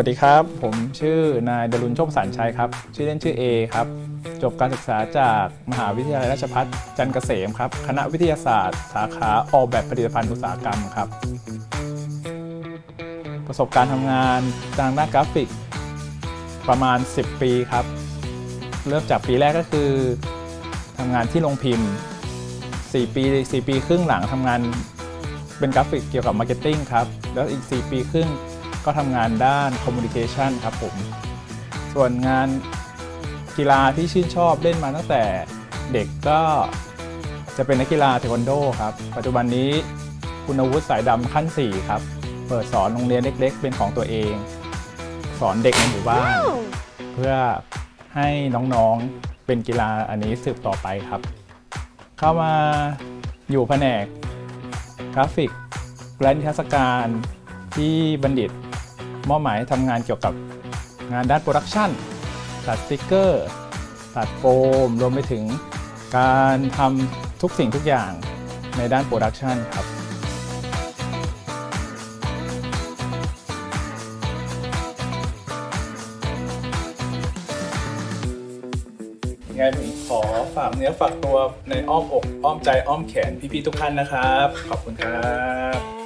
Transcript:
วัสดีครับ ผมชื่อนายดลุนโชคสันชัยครับ ชื่อเล่นชื่อเอครับ จบการศึกษาจากมหาวิทยาลัยราชภัฏจันทร์เกษมครับ คณะวิทยาศาสตร์ สาขาออกแบบผลิตภัณฑ์อุตสาหกรรมครับ ประสบการณ์ทำงานทางด้านกราฟิก ประมาณ 10 ปีครับ เริ่มจากปีแรกก็คือทำงานที่โรงพิมพ์ 4 ปี 4 ปีครึ่งหลังทำงานเป็นกราฟิกเกี่ยวกับมาร์เก็ตติ้งครับ แล้วอีก 4 ปีครึ่ง ก็ทำงานด้านคอมมูนิเคชันครับผม ส่วนงานกีฬาที่ชื่นชอบเล่นมาตั้งแต่เด็กก็จะเป็นนักกีฬาเทควันโดครับ ปัจจุบันนี้คุณวุฒิสายดำขั้น 4 ครับ เปิดสอนโรงเรียนเล็กๆ เป็นของตัวเอง สอนเด็กในหมู่บ้าน เพื่อให้น้องๆเป็นกีฬาอันนี้สืบต่อไปครับ เข้ามาอยู่แผนกกราฟิกและนิทรรศการที่บัณฑิต มอบหมายให้ทำงานเกี่ยวกับงานด้านโปรดักชันตัดสติกเกอร์ตัดโฟม รวมไปถึงการทำทุกสิ่งทุกอย่างในด้านโปรดักชันครับงไงผมขอฝากเนื้อฝากตัวในอ้อมอก อ้อมใจอ้อมแขนพี่ๆทุกท่านนะครับ ขอบคุณครับ